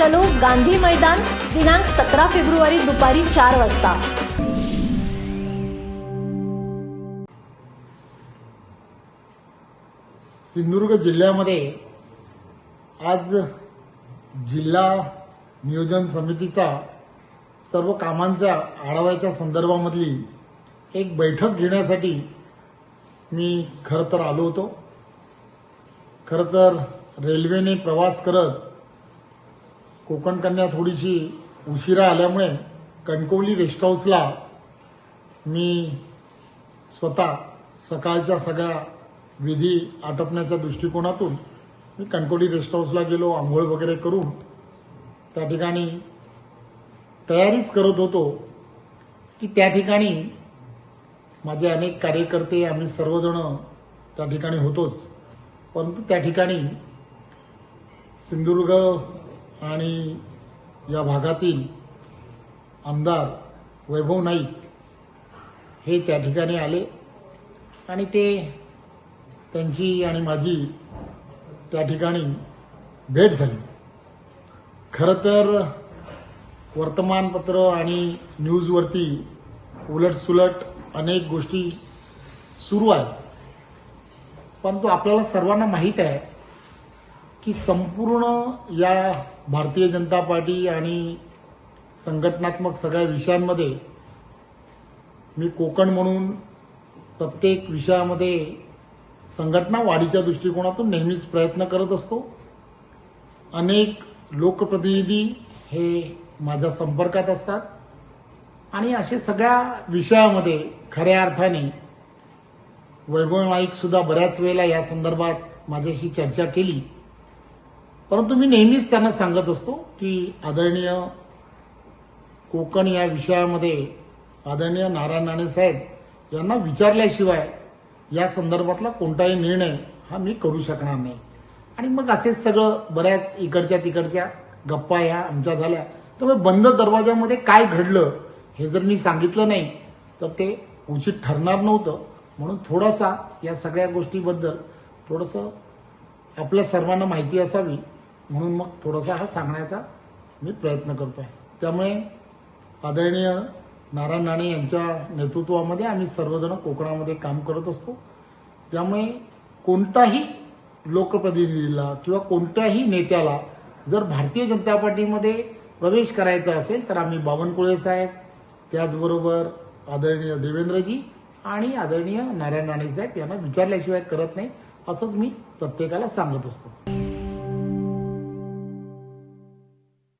चलो गांधी मैदान दिनांक सतरा फेब्रुवारी दुपारी चार वाजता. सिंधुदुर्ग जिल्ह्यामध्ये आज जिल्हा नियोजन समितीचा सर्व कामांच्या आढाव्याच्या संदर्भामधली एक बैठक घेण्यासाठी मी खरं तर आलो होतो. खरं तर रेल्वेने प्रवास करत कोकण कन्या थोडीशी उशिरा आल्यामुळे कणकवली रेस्ट हाऊसला मी स्वतः सकाळच्या सगळ्या विधी आटपण्याच्या दृष्टिकोनातून मी कणकवली रेस्ट हाऊसला गेलो आंघोळ वगैरे करून त्या ठिकाणी तयारीच करत होतो की त्या ठिकाणी माझे अनेक कार्यकर्ते आम्ही सर्वजण त्या ठिकाणी होतोच. परंतु त्या ठिकाणी सिंधुदुर्ग आणि या भागातील आमदार वैभव नाईक हे त्या ठिकाणी आले आणि ते त्यांची आणि माझी त्या ठिकाणी भेट झाली. खरं तर वर्तमानपत्र आणि न्यूजवरती उलटसुलट अनेक गोष्टी सुरू आहेत. परंतु आपल्याला सर्वांना माहीत आहे की संपूर्ण या भारतीय जनता पार्टी आणि संघटनात्मक सगळ्या विषयांमध्ये मी कोकण म्हणून प्रत्येक विषयामध्ये संघटना वाढीच्या दृष्टिकोनातून नेहमीच प्रयत्न करत असतो. अनेक लोकप्रतिनिधी हे माझ्या संपर्कात असतात. आणि असे सगळ्या विषयामध्ये खऱ्या अर्थाने वैभव नाईकसुद्धा बऱ्याच वेळेला या संदर्भात माझ्याशी चर्चा केली. परंतु मी नेहमीच त्यांना सांगत असतो की आदरणीय कोकण या विषयामध्ये आदरणीय नारायण राणे साहेब यांना विचारल्याशिवाय या संदर्भातला कोणताही निर्णय हा मी करू शकणार नाही. आणि मग असेच सगळं बऱ्याच इकडच्या तिकडच्या गप्पा ह्या आमच्या झाल्या. त्यामुळे बंद दरवाजामध्ये काय घडलं हे जर मी सांगितलं नाही तर ते उचित ठरणार नव्हतं. म्हणून थोडासा या सगळ्या गोष्टीबद्दल थोडंसं आपल्या सर्वांना माहिती असावी. म्हणून मग थोडासा हा सांगण्याचा मी प्रयत्न करतो आहे त्यामुळे आदरणीय नारायण राणे यांच्या नेतृत्वामध्ये आम्ही सर्वजण कोकणामध्ये काम करत असतो. त्यामुळे कोणताही लोकप्रतिनिधीला किंवा कोणत्याही नेत्याला जर भारतीय जनता पार्टीमध्ये प्रवेश करायचा असेल तर आम्ही बावनकुळे साहेब त्याचबरोबर आदरणीय देवेंद्रजी आणि आदरणीय नारायण राणे साहेब यांना विचारल्याशिवाय करत नाही असंच मी प्रत्येकाला सांगत असतो.